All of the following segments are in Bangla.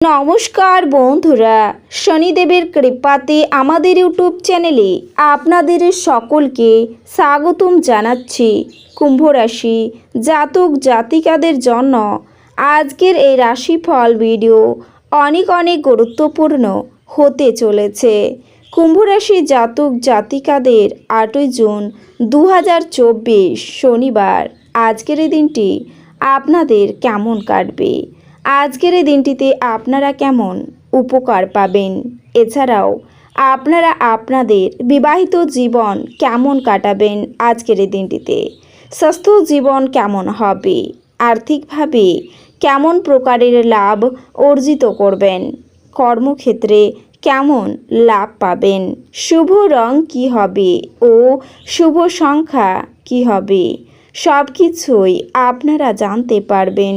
নমস্কার বন্ধুরা, শনিদেবের কৃপাতে আমাদের ইউটিউব চ্যানেলে আপনাদের সকলকে স্বাগতম জানাচ্ছি কুম্ভ রাশি জাতক জাতিকাদের জন্য। আজকের এই রাশিফল ভিডিও অনেক অনেক গুরুত্বপূর্ণ হতে চলেছে। কুম্ভ রাশি জাতক জাতিকাদের আটই জুন দু হাজার চব্বিশ শনিবার। আজকের এই দিনটি আপনাদের কেমন কাটবে? আজকের এই দিনটিতে আপনারা কেমন উপকার পাবেন? এছাড়াও, আপনারা আপনাদের বিবাহিত জীবন কেমন কাটাবেন আজকের এই দিনটিতে? স্বাস্থ্য জীবন কেমন হবে? আর্থিকভাবে কেমন প্রকারের লাভ অর্জিত করবেন? কর্মক্ষেত্রে কেমন লাভ পাবেন? শুভ রং কি হবে ও শুভ সংখ্যা কি হবে? সব কিছুই আপনারা জানতে পারবেন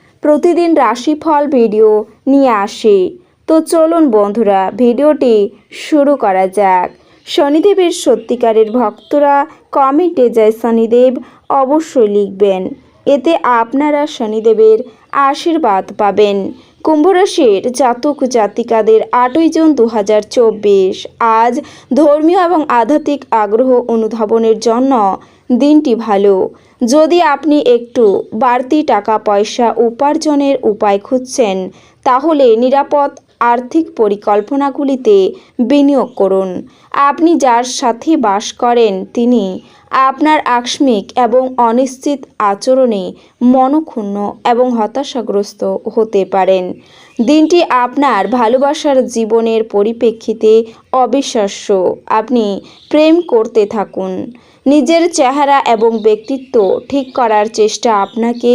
প্রতিদিন রাশিফল ভিডিও নিয়ে আসি। তো চলুন বন্ধুরা, ভিডিওটি শুরু করা যাক। শনিদেবের সত্যিকারের ভক্তরা কমেন্টে জয় শনিদেব অবশ্যই লিখবেন। এতে আপনারা শনিদেবের আশীর্বাদ পাবেন। কুম্ভরাশির জাতক জাতিকাদের আটই জুন দু হাজার চব্বিশ। আজ ধর্মীয় এবং আধ্যাত্মিক আগ্রহ অনুধাবনের জন্য দিনটি ভালো। যদি আপনি একটু বাড়তি টাকা পয়সা উপার্জনের উপায় খুঁজছেন, তাহলে নিরাপদ আর্থিক পরিকল্পনাগুলিতে বিনিয়োগ করুন। আপনি যার সাথে বাস করেন, তিনি আপনার আকস্মিক এবং অনিশ্চিত আচরণে মনক্ষুণ্ণ এবং হতাশাগ্রস্ত হতে পারেন। দিনটি আপনার ভালোবাসার জীবনের পরিপ্রেক্ষিতে অবিশ্বাস্য। আপনি প্রেম করতে থাকুন। নিজের চেহারা এবং ব্যক্তিত্ব ঠিক করার চেষ্টা আপনাকে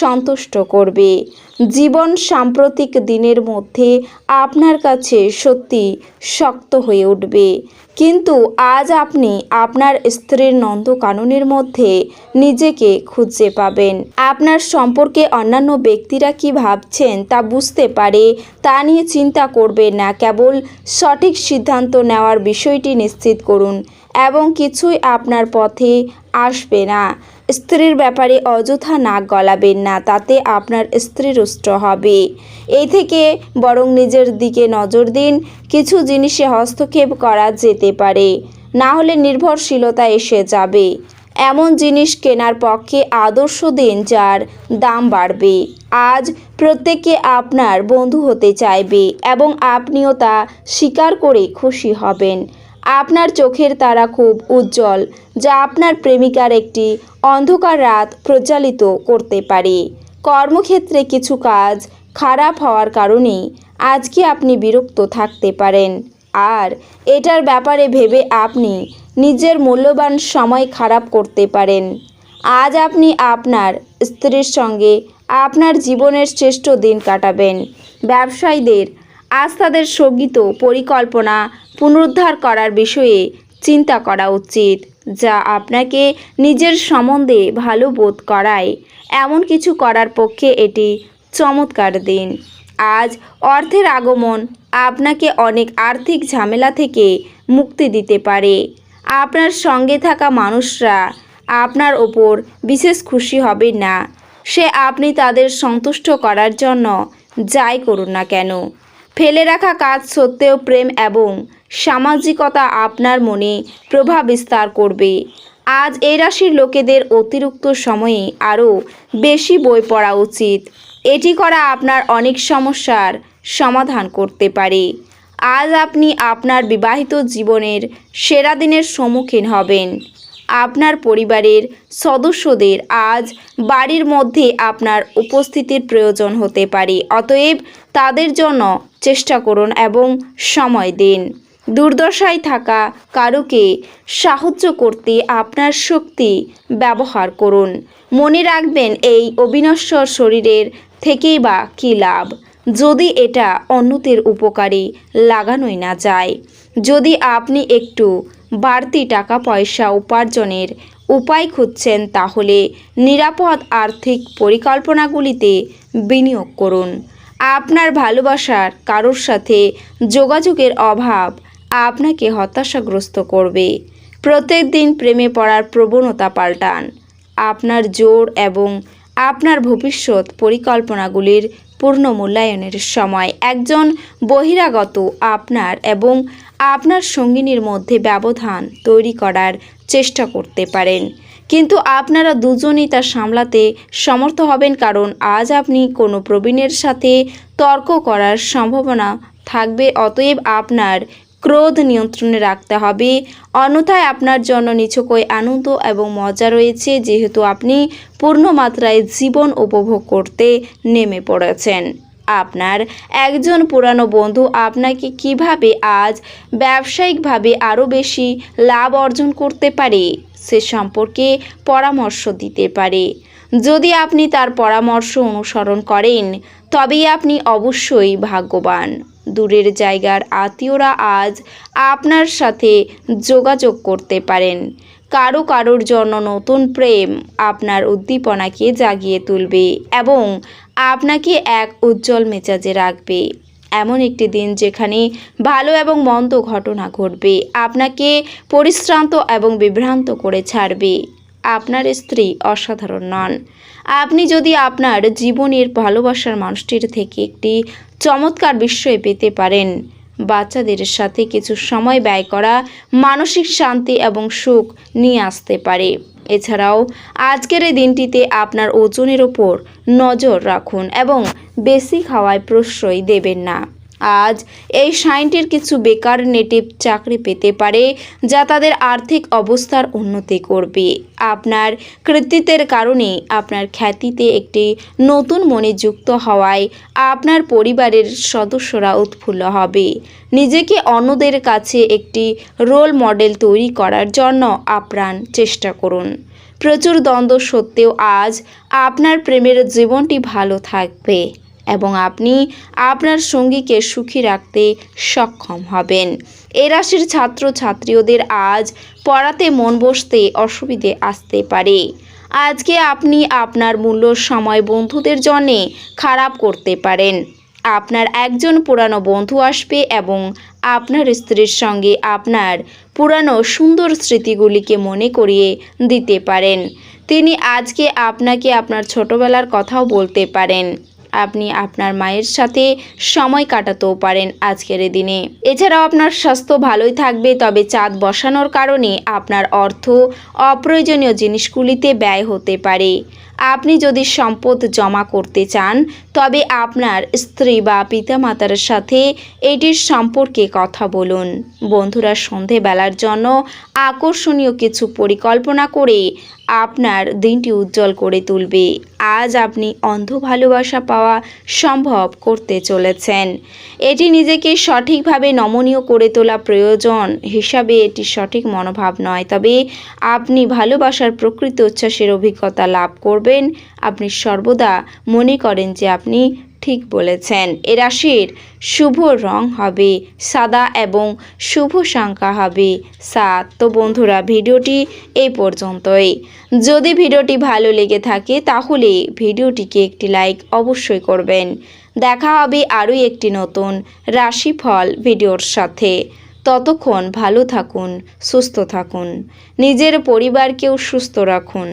সন্তুষ্ট করবে। জীবন সাম্প্রতিক দিনের মধ্যে আপনার কাছে সত্যি শক্ত হয়ে উঠবে। কিন্তু আজ আপনি আপনার স্ত্রীর নন্দকাননের মধ্যে নিজেকে খুঁজে পাবেন। আপনার সম্পর্কে অন্যান্য ব্যক্তিরা কি ভাবছেন তা বুঝতে পারে, তা নিয়ে চিন্তা করবেন না। কেবল সঠিক সিদ্ধান্ত নেওয়ার বিষয়টি নিশ্চিত করুন এবং কিছুই আপনার পথে আসবে না। স্ত্রীর ব্যাপারে অযথা নাক গলাবেন না, তাতে আপনার স্ত্রী রুষ্ট হবে। এই থেকে বরং নিজের দিকে নজর দিন, কিছু জিনিসে হস্তক্ষেপ করা যেতে পারে। না হলে নির্ভরশীলতা এসে যাবে। এমন জিনিস কেনার পক্ষে আদর্শ দিন যার দাম বাড়বে। আজ প্রত্যেকে আপনার বন্ধু হতে চাইবে এবং আপনিও তা স্বীকার করে খুশি হবেন। আপনার চোখের তারা খুব উজ্জ্বল, যা আপনার প্রেমিকার একটি অন্ধকার রাত প্রজ্বালিত করতে পারে। কর্মক্ষেত্রে কিছু কাজ খারাপ হওয়ার কারণে আজকে আপনি বিরক্ত থাকতে পারেন। আর এটার ব্যাপারে ভেবে আপনি নিজের মূল্যবান সময় খারাপ করতে পারেন। আজ আপনি আপনার স্ত্রীর সঙ্গে আপনার জীবনের শ্রেষ্ঠ দিন কাটাবেন। ব্যবসায়ীদের আজ তাদের স্থগিত পরিকল্পনা পুনরুদ্ধার করার বিষয়ে চিন্তা করা উচিত, যা আপনাকে নিজের সম্বন্ধে ভালো বোধ করায়। এমন কিছু করার পক্ষে এটি চমৎকার দিন। আজ অর্থের আগমন আপনাকে অনেক আর্থিক ঝামেলা থেকে মুক্তি দিতে পারে। আপনার সঙ্গে থাকা মানুষরা আপনার ওপর বিশেষ খুশি হবে না। সে আপনি তাদের সন্তুষ্ট করার জন্য যাই করুন না কেন। ফেলে রাখা কাজ সত্ত্বেও প্রেম এবং সামাজিকতা আপনার মনে প্রভাব বিস্তার করবে। আজ এই রাশির লোকেদের অতিরিক্ত সময়ে আরও বেশি বই পড়া উচিত। এটি করা আপনার অনেক সমস্যার সমাধান করতে পারে। আজ আপনি আপনার বিবাহিত জীবনের সেরা দিনের সম্মুখীন হবেন। আপনার পরিবারের সদস্যদের আজ বাড়ির মধ্যে আপনার উপস্থিতির প্রয়োজন হতে পারে। অতএব তাদের জন্য চেষ্টা করুন এবং সময় দিন। দুর্দশায় থাকা কারোকে সাহায্য করতে আপনার শক্তি ব্যবহার করুন। মনে রাখবেন, এই অবিনশ্বর শরীরের থেকেই বা কী লাভ? যদি এটা অন্যদের উপকারে লাগানোই না যায়, যদি আপনি একটু বাড়তি টাকা পয়সা উপার্জনের উপায় খুঁজছেন তাহলে নিরাপদ আর্থিক পরিকল্পনাগুলিতে বিনিয়োগ করুন। আপনার ভালোবাসার কারোর সাথে যোগাযোগের অভাব আপনাকে হতাশাগ্রস্ত করবে। প্রত্যেক দিন প্রেমে পড়ার প্রবণতা পাল্টান। আপনার জোর এবং আপনার ভবিষ্যৎ পরিকল্পনাগুলির পূর্ণ মূল্যায়নের সময় একজন বহিরাগত আপনার এবং আপনার সঙ্গিনীর মধ্যে ব্যবধান তৈরি করার চেষ্টা করতে পারেন। কিন্তু আপনারা দুজনই তা সামলাতে সমর্থ হবেন কারণ আজ আপনি কোনো প্রবীণের সাথে তর্ক করার সম্ভাবনা থাকবে, অতএব আপনার ক্রোধ নিয়ন্ত্রণে রাখতে হবে। অন্যথায় আপনার জন্য নিছকই আনন্দ এবং মজা রয়েছে, যেহেতু আপনি পূর্ণ মাত্রায় জীবন উপভোগ করতে নেমে পড়েছেন। আপনার একজন পুরানো বন্ধু আপনাকে কীভাবে আজ ব্যবসায়িকভাবে আরও বেশি লাভ অর্জন করতে পারে, সে সম্পর্কে পরামর্শ দিতে পারে। যদি আপনি তার পরামর্শ অনুসরণ করেন, তবেই আপনি অবশ্যই ভাগ্যবান। দূরের জায়গার আত্মীয়রা আজ আপনার সাথে যোগাযোগ করতে পারেন। কারও কারোর জন্য নতুন প্রেম আপনার উদ্দীপনাকে জাগিয়ে তুলবে এবং আপনাকে এক উজ্জ্বল মেজাজে রাখবে। এমন একটি দিন যেখানে ভালো এবং মন্দ ঘটনা ঘটবে। আপনাকে পরিশ্রান্ত এবং বিভ্রান্ত করে ছাড়বে। আপনার স্ত্রী অসাধারণ নন। আপনি যদি আপনার জীবনের ভালোবাসার মানুষটির থেকে একটি চমৎকার বিস্ময় পেতে পারেন, বাচ্চাদের সাথে কিছু সময় ব্যয় করা মানসিক শান্তি এবং সুখ নিয়ে আসতে পারে। এছাড়াও আজকের এই দিনটিতে আপনার ওজনের ওপর নজর রাখুন এবং বেশি খাওয়ায় প্রশ্রয় দেবেন না। আজ এই সাইনটির কিছু বেকার নেটিভ চাকরি পেতে পারে, যা তাদের আর্থিক অবস্থার উন্নতি করবে। আপনার কৃতিত্বের কারণে আপনার খ্যাতিতে একটি নতুন মনে যুক্ত হওয়ায় আপনার পরিবারের সদস্যরা উৎফুল্ল হবে। নিজেকে অন্যদের কাছে একটি রোল মডেল তৈরি করার জন্য আপ্রাণ চেষ্টা করুন। প্রচুর দ্বন্দ্ব সত্ত্বেও আজ আপনার প্রেমের জীবনটি ভালো থাকবে। এবং আপনি আপনার সঙ্গীকে সুখী রাখতে সক্ষম হবেন। এ রাশির ছাত্র ছাত্রীদের আজ পড়াতে মন বসতে অসুবিধে আসতে পারে। আজকে আপনি আপনার মূল্য সময় বন্ধুদের জন্যে খারাপ করতে পারেন। আপনার একজন পুরানো বন্ধু আসবে এবং আপনার স্ত্রীর সঙ্গে আপনার পুরানো সুন্দর স্মৃতিগুলিকে মনে করিয়ে দিতে পারেন। তিনি আজকে আপনাকে আপনার ছোটবেলার কথাও বলতে পারেন। আপনি আপনার মায়ের সাথে সময় কাটাতেও পারেন আজকের দিনে। এছাড়াও আপনার স্বাস্থ্য ভালোই থাকবে, তবে চাঁদ বসানোর কারণে আপনার অর্থ অপ্রয়োজনীয় জিনিসগুলিতে ব্যয় হতে পারে। আপনি যদি সম্পদ জমা করতে চান, তবে আপনার স্ত্রী বা পিতামাতার সাথে এটির সম্পর্কে কথা বলুন। বন্ধুরা, সন্ধেবেলার জন্য আকর্ষণীয় কিছু পরিকল্পনা করে আপনার দিনটি উজ্জ্বল করে তুলবে। আজ আপনি অন্ধ ভালোবাসা পাওয়া সম্ভব করতে চলেছেন। এটি নিজেকে সঠিকভাবে নমনীয় করে তোলা প্রয়োজন। হিসাবে এটি সঠিক মনোভাব নয়, তবে আপনি ভালোবাসার প্রকৃত উচ্ছ্বাসের অভিজ্ঞতা লাভ করবেন আপনি সর্বদা মনে করেন যে আপনি ঠিক বলেছেন। এ রাশির শুভ রং হবে সাদা এবং শুভ সংখ্যা হবে সাত। তো বন্ধুরা, ভিডিওটি এই পর্যন্তই। যদি ভিডিওটি ভালো লেগে থাকে, তাহলে ভিডিওটিকে একটি লাইক অবশ্যই করবেন। দেখা হবে আরও একটি নতুন রাশিফল ভিডিওর সাথে। ততক্ষণ ভালো থাকুন, সুস্থ থাকুন। নিজের পরিবারকেও সুস্থ রাখুন।